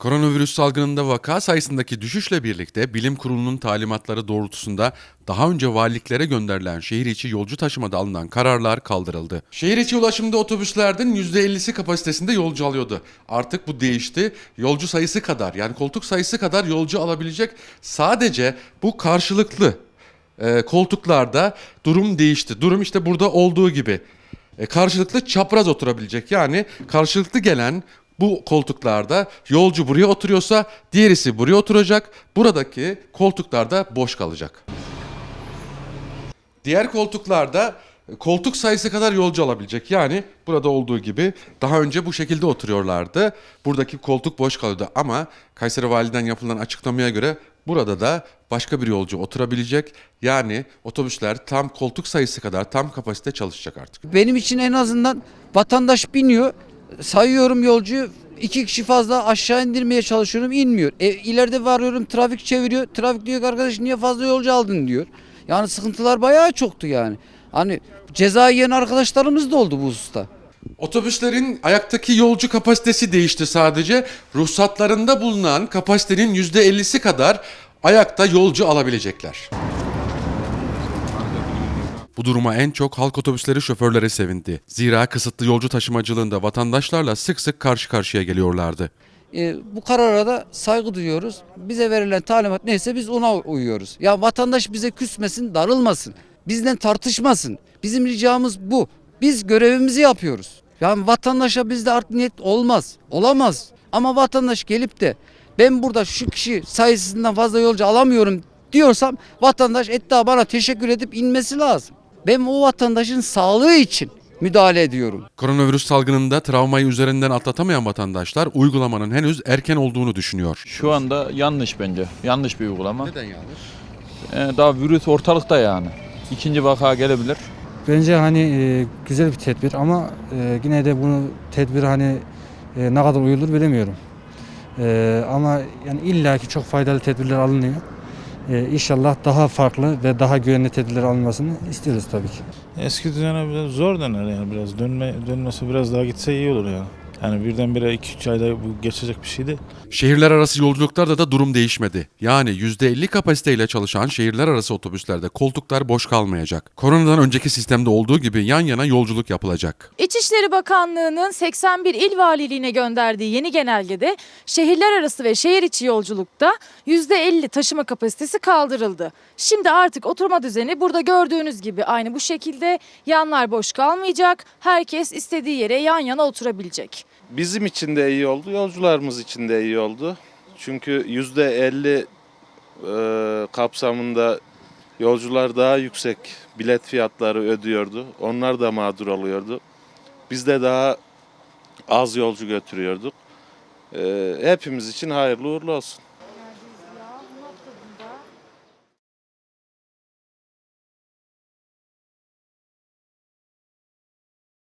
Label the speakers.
Speaker 1: Koronavirüs salgınında vaka sayısındaki düşüşle birlikte bilim kurulunun talimatları doğrultusunda daha önce valiliklere gönderilen şehir içi yolcu taşımada alınan kararlar kaldırıldı. Şehir içi ulaşımda otobüslerden %50'si kapasitesinde yolcu alıyordu. Artık bu değişti. Yolcu sayısı kadar yani koltuk sayısı kadar yolcu alabilecek sadece bu karşılıklı e, koltuklarda durum değişti. Durum işte burada olduğu gibi. E, karşılıklı çapraz oturabilecek. Yani karşılıklı gelen bu koltuklarda yolcu buraya oturuyorsa diğerisi buraya oturacak. Buradaki koltuklarda boş kalacak. Diğer koltuklarda koltuk sayısı kadar yolcu alabilecek. Yani burada olduğu gibi daha önce bu şekilde oturuyorlardı. Buradaki koltuk boş kalıyordu ama Kayseri Validen yapılan açıklamaya göre burada da başka bir yolcu oturabilecek. Yani otobüsler tam koltuk sayısı kadar tam kapasite çalışacak artık.
Speaker 2: Benim için en azından vatandaş biniyor, sayıyorum yolcuyu, iki kişi fazla aşağı indirmeye çalışıyorum, inmiyor. E, ileride varıyorum, trafik çeviriyor. Trafik diyor ki arkadaş niye fazla yolcu aldın diyor. Yani sıkıntılar bayağı çoktu yani. Hani ceza yiyen arkadaşlarımız da oldu bu hususta.
Speaker 1: Otobüslerin ayaktaki yolcu kapasitesi değişti sadece. Ruhsatlarında bulunan kapasitenin %50'si kadar ayakta yolcu alabilecekler. Bu duruma en çok halk otobüsleri şoförleri sevindi. Zira kısıtlı yolcu taşımacılığında vatandaşlarla sık sık karşı karşıya geliyorlardı.
Speaker 2: E, bu karara da saygı duyuyoruz. Bize verilen talimat neyse biz ona uyuyoruz. Ya vatandaş bize küsmesin, darılmasın. Bizden tartışmasın. Bizim ricamız bu. Biz görevimizi yapıyoruz. Yani vatandaşa bizde art niyet olmaz. Olamaz. Ama vatandaş gelip de ben burada şu kişi sayısından fazla yolcu alamıyorum diyorsam vatandaş etta bana teşekkür edip inmesi lazım. Ben o vatandaşın sağlığı için müdahale ediyorum.
Speaker 1: Koronavirüs salgınında travmayı üzerinden atlatamayan vatandaşlar uygulamanın henüz erken olduğunu düşünüyor.
Speaker 3: Şu anda yanlış bence. Yanlış bir uygulama.
Speaker 1: Neden yanlış?
Speaker 3: Ee, daha virüs ortalıkta yani. İkinci vaka gelebilir.
Speaker 4: Bence hani e, güzel bir tedbir ama e, yine de bunu tedbir hani e, ne kadar uyulur bilemiyorum. E, ama yani illaki çok faydalı tedbirler alınıyor. E, inşallah daha farklı ve daha güvenli tedbirler alınmasını istiyoruz tabii ki.
Speaker 5: Eski düzene biraz zor döner yani biraz dönme dönmesi biraz daha gitse iyi olur yani. Yani birdenbire 2-3 ayda bu geçecek bir şey değil.
Speaker 1: Şehirler arası yolculuklarda da durum değişmedi. Yani %50 kapasiteyle çalışan şehirler arası otobüslerde koltuklar boş kalmayacak. Koronadan önceki sistemde olduğu gibi yan yana yolculuk yapılacak.
Speaker 6: İçişleri Bakanlığı'nın 81 il valiliğine gönderdiği yeni genelgede şehirler arası ve şehir içi yolculukta %50 taşıma kapasitesi kaldırıldı. Şimdi artık oturma düzeni burada gördüğünüz gibi aynı bu şekilde yanlar boş kalmayacak. Herkes istediği yere yan yana oturabilecek.
Speaker 7: Bizim için de iyi oldu, yolcularımız için de iyi oldu. Çünkü yüzde 50 e, kapsamında yolcular daha yüksek bilet fiyatları ödüyordu. Onlar da mağdur oluyordu. Biz de daha az yolcu götürüyorduk. E, hepimiz için hayırlı uğurlu olsun.